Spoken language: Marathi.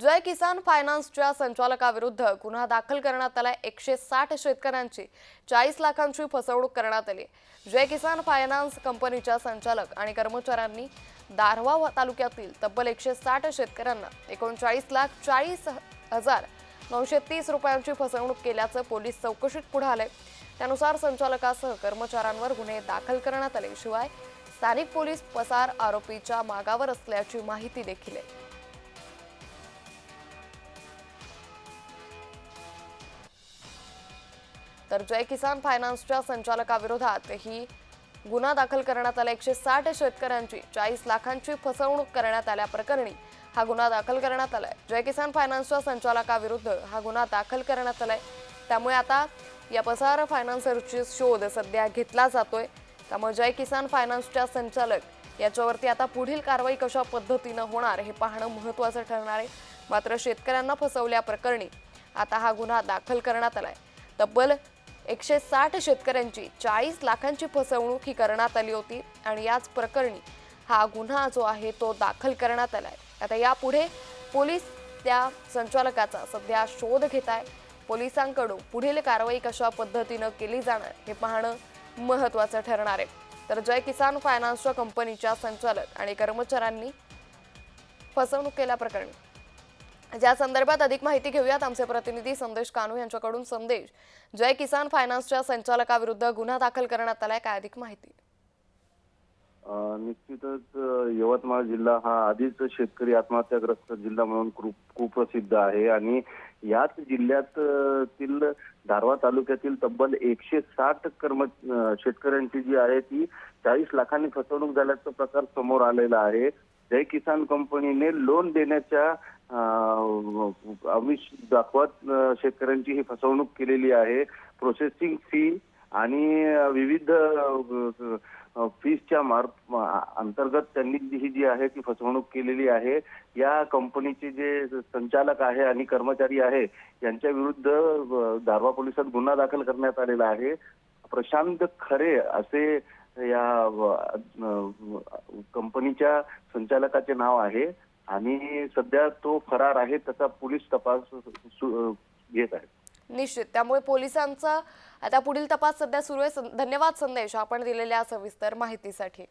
जय किसान फायनान्सच्या संचालकाविरुद्ध गुन्हा दाखल करण्यात आला एकशे साठ शेतकऱ्यांची चाळीस लाखांची फसवणूक करण्यात आली. जय किसान फायनान्स कंपनीच्या संचालक आणि कर्मचाऱ्यांनी दारवा तालुक्यातील तब्बल एकशे साठ शेतकऱ्यांना एकोणचाळीस लाख चाळीस हजार नऊशे तीस रुपयांची फसवणूक केल्याचं पोलीस चौकशीत पुढे आलंय. त्यानुसार संचालकासह कर्मचाऱ्यांवर गुन्हे दाखल करण्यात आले. शिवाय स्थानिक पोलीस पसार आरोपीच्या मागावर असल्याची माहिती देखील आहे. तर जय किसान फायनान्सच्या संचालकाविरोधात ही गुन्हा दाखल करण्यात आला. एकशे साठ शेतकऱ्यांची चाळीस लाखांची फसवणूक करण्यात आल्याप्रकरणी हा गुन्हा दाखल करण्यात आलाय. जय किसान फायनान्सच्या संचालकाविरुद्ध हा गुन्हा दाखल करण्यात आलाय. त्यामुळे आता या पसार फायनान्सरची शोध सध्या घेतला जातोय. त्यामुळे जय किसान फायनान्सच्या संचालक याच्यावरती आता पुढील कारवाई कशा पद्धतीनं होणार हे पाहणं महत्त्वाचं ठरणार आहे. मात्र शेतकऱ्यांना फसवल्याप्रकरणी आता हा गुन्हा दाखल करण्यात आलाय. तब्बल एकशे साठ शेतकऱ्यांची चाळीस लाखांची फसवणूक ही करण्यात आली होती आणि याच प्रकरणी हा गुन्हा जो आहे तो दाखल करण्यात आला आहे आता यापुढे पोलीस त्या संचालकाचा सध्या शोध घेत आहे. पोलिसांकडून पुढील कारवाई कशा पद्धतीनं केली जाणार हे पाहणं महत्त्वाचं ठरणार आहे. तर जय किसान फायनान्सच्या कंपनीच्या संचालक आणि कर्मचाऱ्यांनी फसवणूक केल्याप्रकरणी या संदर्भात अधिक माहिती घेऊयात आमचे प्रतिनिधी संदेश कानू यांच्याकडून संदेश. जय किसान फायनान्सच्या संचालकाविरुद्ध गुन्हा दाखल करण्यात आलाय काय अधिक माहिती? निश्चितच यवतमाळ जिल्हा हा आधीच शेतकरी आत्महत्याग्रस्त जिल्हा म्हणून खूप कुप्रसिद्ध आहे आणि याच जिल्ह्यात धारवा दारवा तालुक्यातील तब्बल एकशे साठ कर्म शेतकऱ्यांची जी आहे ती चाळीस लाखांनी फसवणूक झाल्याचा प्रकार समोर आलेला आहे. जय किसान कंपनीने लोन देण्याच्या अ, दाखवत शेतकऱ्यांची ही फसवणूक केलेली आहे. प्रोसेसिंग फी आणि विविध फीसच्या मार्फ अंतर्गत त्यांनी जी ही जी आहे ती फसवणूक केलेली आहे. या कंपनीचे जे संचालक आहे आणि कर्मचारी आहे यांच्या विरुद्ध दारवा पोलिसात गुन्हा दाखल करण्यात आलेला आहे. प्रशांत खरे असे या कंपनीच्या संचालकाचे नाव आहे. आणि सध्या तो फरार आहे त्याचा पोलीस तपास घेत आहे. निश्चित. त्यामुळे पोलिसांचा आता पुढील तपास सध्या सुरू आहे. धन्यवाद संदेश आपण दिलेल्या सविस्तर माहितीसाठी.